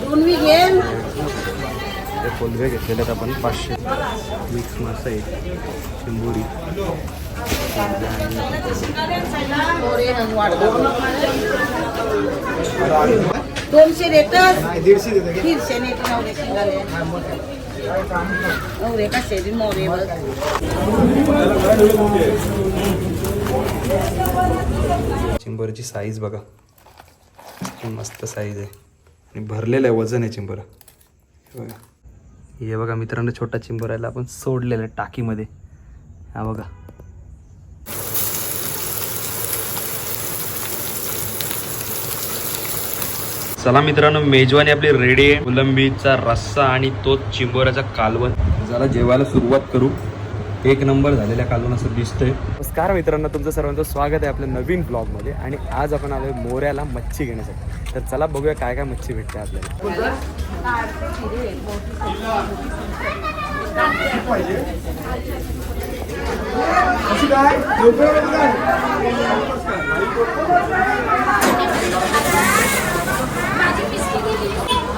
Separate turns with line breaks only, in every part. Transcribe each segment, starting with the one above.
दोन मी घेन.
हे कोलवे घेतलेले आहेत आपण पाचशे. मिक्स मासा आहे. चिंबोरी
दोनशे देतात दीडशे ने नवरे शिंगाले नवरे कसे मोरे बघ.
चिंबरची साईज बघा. मस्त साईज आहे. आणि भरलेलं आहे वजन आहे चिंबर. हे बघा. हे बघा मित्रांनो छोटा चिंबर चिंबोरायला आपण सोडलेला आहे टाकीमध्ये. हा बघा. चला मित्रांनो मेजवानी आपली रेडी आहे. कोलंबीचा रस्सा आणि तो चिंबोऱ्याचा कालवण. जरा जेवायला सुरुवात करू. एक नंबर झालेल्या कालवण असं दिसतंय. नमस्कार मित्रांनो तुमचं सर्वांचं स्वागत आहे आपल्या नवीन ब्लॉगमध्ये आणि आज आपण आलोय मोऱ्याला मच्छी घेण्यासाठी. तर चला बघूया काय काय मच्छी भेटते आपल्याला.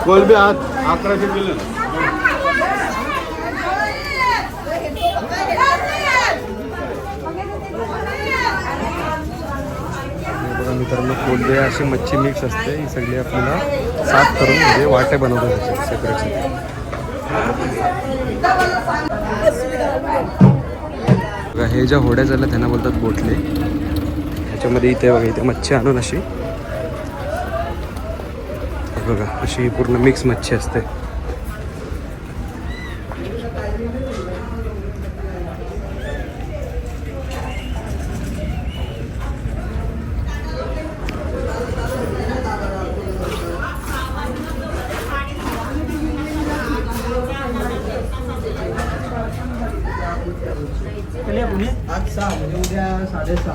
कोलबी आत अकराशे किलो
हे बघा मित्रांनो कोलबे अशी मच्छी मिक्स असते. ही सगळी आपल्याला साफ करून म्हणजे वाटे बनवतात सेपरेट हे ज्या होड्या झाल्या त्यांना बोलतात बोटले. ह्याच्यामध्ये इथे बघा इथे मच्छी आणून अशी. बघा अशी पूर्ण मिक्स मच्छी असते
आज सहा म्हणजे उद्या साडेसहा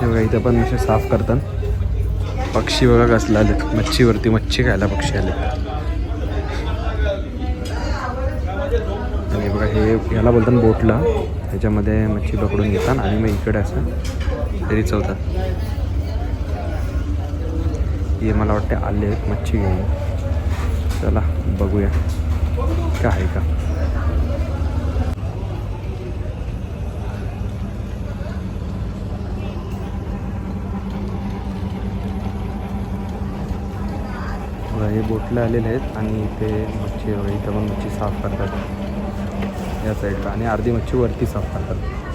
हे बघा इथं पण असे साफ करतात. पक्षी बघा कसला आले मच्छीवरती मच्छी खायला पक्षी आले आणि बघा हे ह्याला बोलतात बोटला. त्याच्यामध्ये मच्छी पकडून घेतात आणि मग इकडे असं तरी चवतात हे मला वाटते आले आहेत मच्छी घेऊन. चला बघूया. काय आहे का? हे बोटले आलेले आहेत आणि इथे मच्छी वगैरे इथं पण मच्छी साफ करतात. या साईडला आणि अर्धी मच्छी वरती साफ करतात.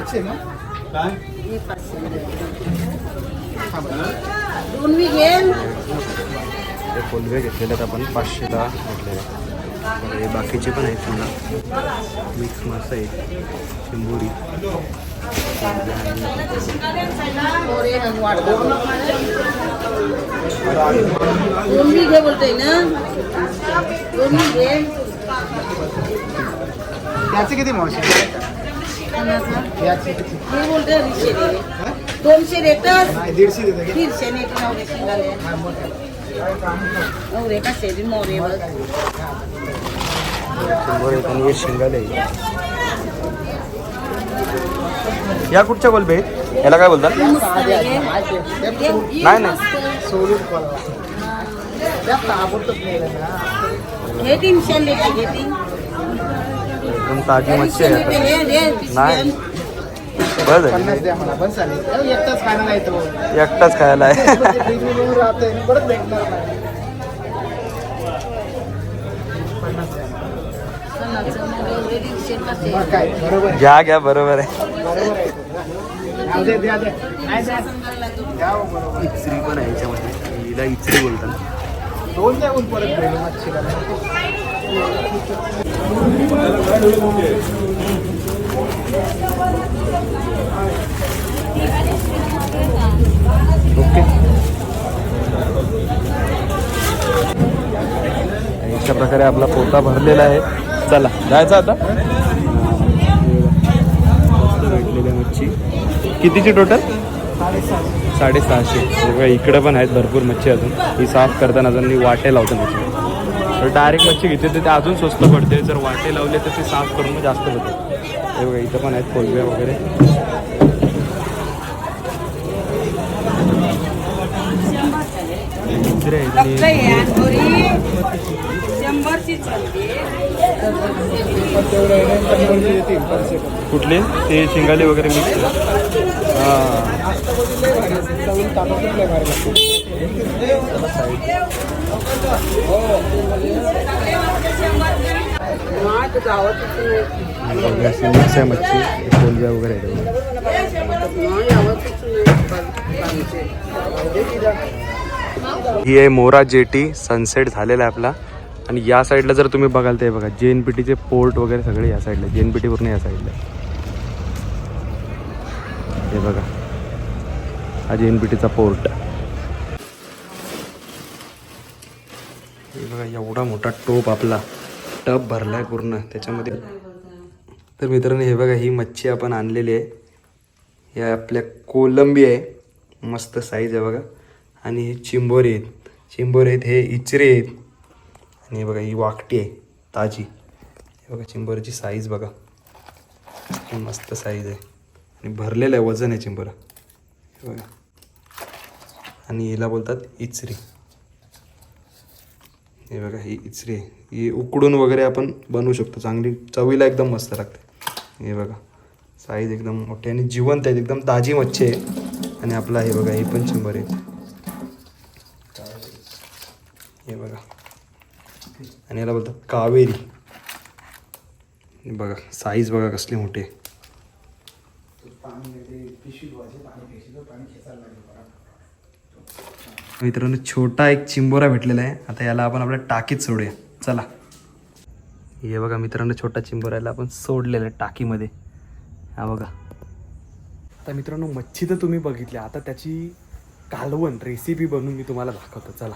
पाचशे ना? काय?
हे पाचशे दोन मी घेन
ते कोलवे घेतलेले आहेत आपण पाचशेला घेतलेले. हे बाकीचे पण आहेत पुन्हा मिक्स मासा आहे चिंबोरी.
मोरे दोन मी घे बोलतोय ना. दोन मी घे.
त्याचे किती मावशी?
दीडशे दे दोनशे
दीडशे
नवरे शिंगाले? नवरे कसे मोरे बघ
शिंगाले या कुठच्या आहेत याला काय बोलतात नाही नाही.
हे तीनशे देते घेते
एकदम ताजी मच्छी आहे आता. नाही। बस। झाली
एकटाच खायला
आहे। घ्या घ्या बरोबर आहे।
आहे द्या.
इचरी पण आहे याच्यामध्ये. हिला इचरी बोलतात.
दोन
ओके. अशा प्रकारे आपला पोता भरलेला आहे. चला जायचं आता? भेटलेल्या मच्छी. कितीची टोटल साडेसहाशे. बघा, इकडं पण आहेत भरपूर मच्छी अजून. ही साफ करताना अजून वाटे लावतात मच्छी. डायरेक्ट मच्छी घेतली तर ते अजून स्वस्त पडते. जर वाटे लावले तर ते साफ करून जास्त होते. हे बघा इथं पण आहेत कोलब्या वगैरे.
शंभरची चालते.
कुठले? ते शिंगाले वगैरे मिक्स हां. मिक्स आहे मच्छी कोलब्या वगैरे ही आहे मोरा जेटी सनसेट झालेला आहे आपला. आणि या साईडला जर तुम्ही बघाल ते बघा जे एन पी टीचे पोर्ट वगैरे सगळे या साईडला जे एन पी टी पूर्ण या साईडला. हे बघा. हा जे एन पी टीचा पोर्ट हे बघा एवढा मोठा टोप आपला. टब भरलाय पूर्ण त्याच्यामध्ये. तर मित्रांनो हे बघा ही मच्छी आपण आणलेली आहे. या आपल्या कोलंबी आहे. मस्त साईज आहे बघा. आणि हे चिंबोरी आहेत. चिंबोरी आहेत हे इचरे आहेत. आणि हे बघा ही वाकटी आहे ताजी. हे बघा चिंबरची साईज बघा. मस्त साईज आहे. आणि भरलेलं आहे वजन आहे चिंबोरा. हे बघा. आणि हिला बोलतात इचरी. हे बघा ही इचरी आहे. ही उकडून वगैरे आपण बनवू शकतो. चांगली चवीला एकदम मस्त लागते. हे बघा साईज एकदम मोठी आणि जिवंत आहे एकदम ताजी मच्छी आहे. आणि आपला हे बघा हे पण चिंबर आहे. हे बघा. आणि याला बोलतात कावेरी. बघा साईज बघा कसली मोठी. मित्रांनो छोटा एक चिंबोरा भेटलेला आहे. आता याला आपण आपल्या टाकीत सोडूया. चला. हे बघा मित्रांनो छोटा चिंबोरा याला आपण सोडलेला आहे टाकीमध्ये. हा बघा. आता मित्रांनो मच्छी तर तुम्ही बघितली आता त्याची कालवण रेसिपी बनवून मी तुम्हाला दाखवतो. चला.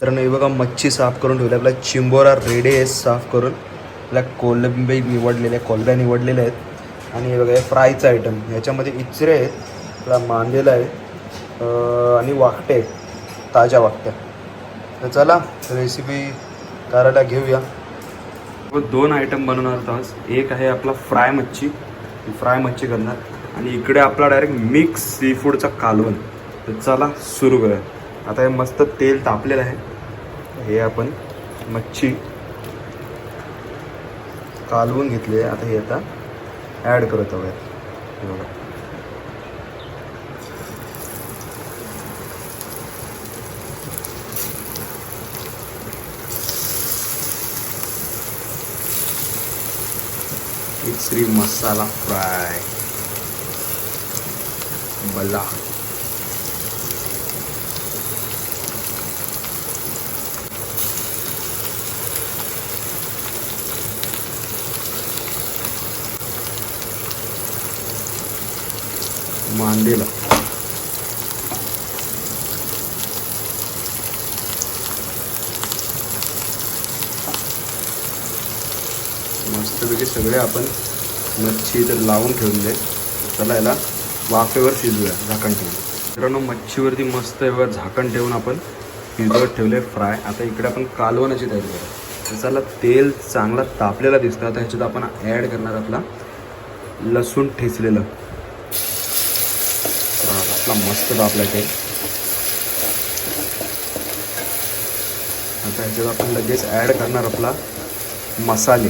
तर हे बघा मच्छी साफ करून ठेवली. आपला चिंबोरा रेडे आहे साफ करून. आपल्या कोलंबी निवडलेल्या कोलब्या निवडलेल्या आहेत. आणि हे बघा हे फ्रायचं आयटम ह्याच्यामध्ये इचरे आहेत आपला मांदेला आहे आणि वाकटे आहेत ताज्या वाकट्या. तर चला रेसिपी करायला घेऊया. दोन आयटम बनवणार आज. एक आहे आपला फ्राय मच्छी. फ्राय मच्छी करणार. आणि इकडे आपला डायरेक्ट मिक्स सी फूडचा कालवण. तर चला सुरू करूया. आता हे मस्त तेल तापलेलं आहे. हे आपण मच्छी कालवून घेतली आहे. आता हे आता ॲड करत आहोत. हे बघा. श्री मसाला फ्राय. बला मांडेला. मस्तपैकी सगळे आपण मच्छी इथं लावून ठेवून दे चला याला वाफेवर शिजवूया झाकण ठेवून. मित्रांनो मच्छीवरती मस्त एवढं झाकण ठेवून आपण शिजवत ठेवले फ्राय. आता इकडे आपण कालवणाची तयारी करू त्याच्याला तेल चांगला तापलेला दिसतं. आता ह्याच्यात आपण ॲड करणार आपला लसूण ठेचलेलं. आपला मस्त तापला ते आता ह्याच्यात आपण लगेच ॲड करणार आपला मसाले.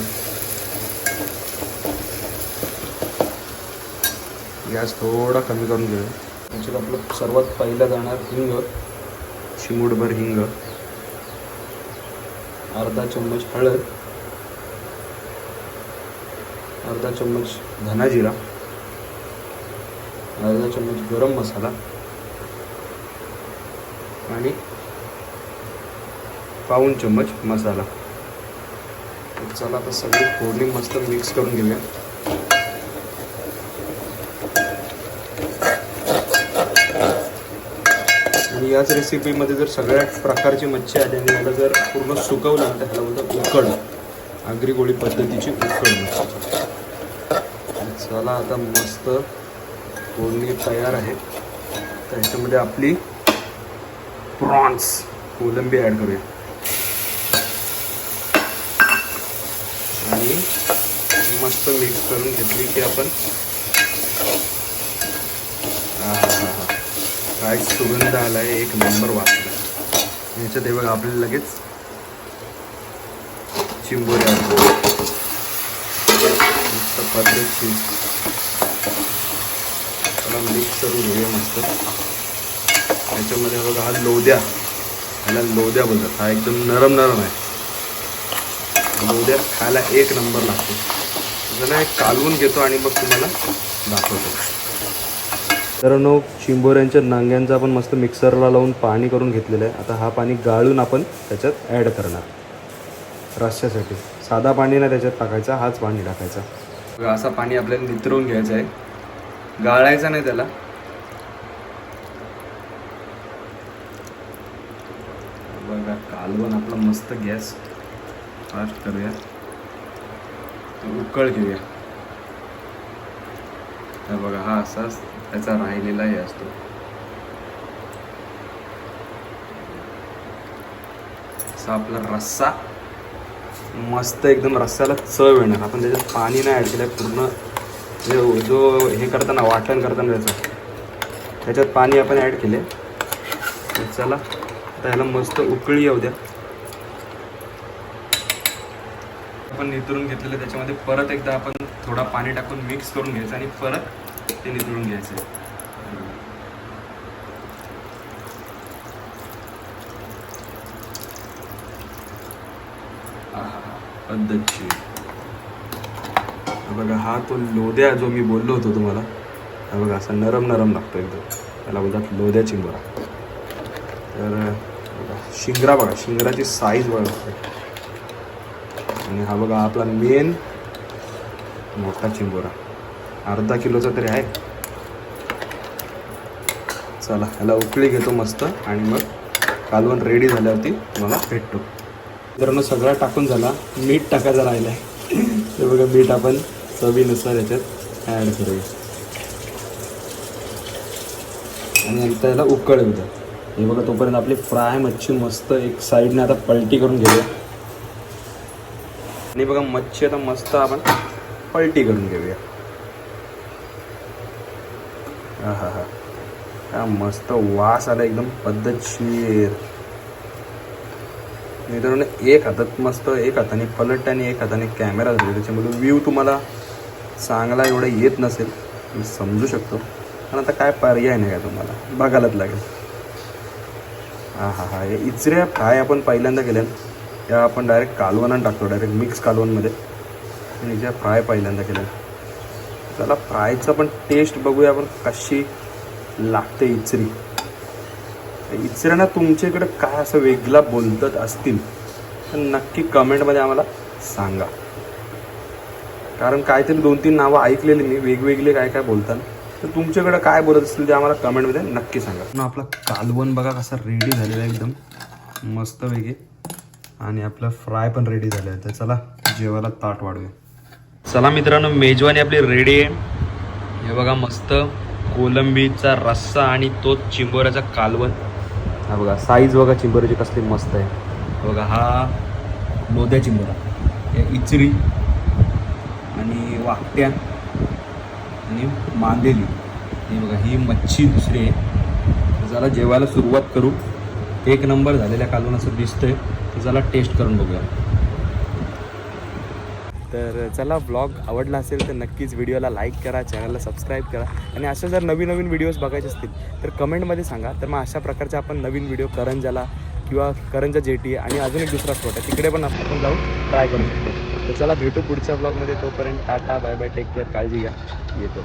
गॅस थोडा कमी करून घेऊया. त्याच्यात आपलं सर्वात पहिलं जाणार हिंग. चिमूटभर हिंग. अर्धा चम्मच हळद. अर्धा चम्मच धनाजिरा. अर्धा चम्मच गरम मसाला आणि पाऊन चम्मच मसाला. चला आता सगळी फोडणी मस्त मिक्स करून घेऊया. आणि याच रेसिपीमध्ये जर सगळ्या प्रकारची मच्छी आली आणि याला जर पूर्ण सुकवलं ना तर ह्याला बोलतात उकड आगरी गोळी पद्धतीची उकड चला आता मस्त फोडणी तयार आहेत. तर ह्याच्यामध्ये आपली प्रॉन्स कोलंबी ॲड करूया. आणि मस्त मिक्स करून घेतली की आपण काय सुगंध आहे एक नंबर वाचला याच्यात हे बघा आपल्याला लगेच चिंबोऱ्या मस्त पद्धतशीर. त्याला मिक्स करून घेऊया मस्त. याच्यामध्ये बघा हा लोद्या. ह्याला लोद्या बोलतात. हा एकदम नरम नरम आहे. लोद्या खायला एक नंबर लागतो. त्याला एक कालवून घेतो आणि मग तुम्हाला दाखवतो. मित्रांनो चिंबोऱ्यांच्या नांग्यांचा आपण मस्त मिक्सरला लावून पाणी करून घेतलेलं आहे. आता हा पाणी गाळून आपण त्याच्यात ॲड करणार. रस्स्यासाठी. साधा पाणी नाही त्याच्यात टाकायचा हाच पाणी टाकायचा. असं पाणी आपल्याला नितरवून घ्यायचं आहे. गाळायचं नाही त्याला. बघा कालवण आपला मस्त गॅस फास्ट करूया. उकळ घेऊया. तर बघा हा असाच त्याचा राहिलेलाही असतो. असा आपला रस्सा. मस्त एकदम रस्स्याला चव येणार. आपण त्याच्यात पाणी नाही ॲड केलं पूर्ण जे जो हे करताना वाटण करताना त्याचं. त्याच्यात पाणी आपण ॲड केले चला आता ह्याला मस्त उकळी येऊ द्या. आपण निथळून घेतलेलं त्याच्यामध्ये परत एकदा आपण थोडा पाणी टाकून मिक्स करून घ्यायचं आणि परत ते नितळून घ्यायचं. पद्धतशीर. बघा हा तो लोद्या जो मी बोललो होतो तुम्हाला हा बघा असा नरम नरम लागतो एकदम. त्याला बोलतात लोद्या चिंबोरा. तर बघा शिंगरा बघा शिंगराची साईज बघा. आणि हा बघा आपला मेन मोठा चिंबोरा. अर्धा किलोचा तरी आहे. चला ह्याला उकळी घेतो मस्त. आणि मग कालवण रेडी झाल्यावरती मला भेटतो. मित्रांनो सगळा टाकून झाला. मीठ टाकायचं राहिलं आहे ते बघा मीठ आपण चवीनुसार याच्यात ॲड करूया. आणि नंतर याला उकळ येऊ द्या हे बघा तोपर्यंत आपली फ्राय मच्छी मस्त एक साईडने आता पलटी करून घेऊया. आणि बघा मच्छी आता मस्त आपण पलटी करून घेऊया. हा हा. हा हा मस्त वास आला एकदम पद्धतशीर. मित्रांनो एक हातात मस्त एक हाताने पलट आणि एक हाताने कॅमेरा धरले त्याच्यामधून व्ह्यू तुम्हाला चांगला एवढं येत नसेल मी समजू शकतो. पण आता काय पर्याय नाही का तुम्हाला? बघायलाच लागेल. हा हा हा. हे इचऱ्या फ्राय आपण पहिल्यांदा केल्या त्या आपण डायरेक्ट कालवणात टाकतो डायरेक्ट मिक्स कालवणमध्ये. आणि ज्या फ्राय पहिल्यांदा केल्या त्याला फ्रायचं पण टेस्ट बघूया आपण कशी लागते इचरी. इचऱ्यांना तुमच्याकडे काय असं वेगळा बोलत असतील तर नक्की कमेंटमध्ये आम्हाला सांगा. कारण काहीतरी दोन तीन नावं ऐकलेली मी वेगवेगळे काय काय बोलतात. तर तुमच्याकडे काय बोलत असतील ते आम्हाला कमेंटमध्ये नक्की सांगा. पण आपला कालवण बघा कसा रेडी झालेला आहे एकदम. मस्त वेगळे आणि आपला फ्राय पण रेडी झालं आहे. तर चला जेवायला ताट वाढूया चला मित्रांनो मेजवानी आपली रेडी आहे. हे बघा मस्त. कोलंबीचा रस्सा आणि तो चिंबोऱ्याचा कालवण. हा बघा साईज बघा चिंबोऱ्याची कसली मस्त आहे. बघा हा लोद्या चिंबोरा. इचरी. आणि वाकट्या आणि मांदेली. हे बघा ही मच्छी दुसरी आहे. जरा जेवायला सुरुवात करू. एक नंबर झालेल्या कालवण असं दिसतंय. तर चला टेस्ट करून बघूया. तर चला ब्लॉग आवडला असेल तर नक्कीच व्हिडिओला लाईक करा चॅनलला सबस्क्राईब करा. आणि अशा जर नवीन नवीन व्हिडिओज बघायचे असतील तर कमेंटमध्ये सांगा. तर मग अशा प्रकारचे आपण नवीन व्हिडिओ करंजाला किंवा करंजा जेटी आणि अजून एक दुसरा स्पॉट आहे. तिकडे पण आपण जाऊन ट्राय करू शकतो. तर चला भेटू पुढच्या ब्लॉगमध्ये तोपर्यंत tata bye bye take care काळजी घ्या. येतो.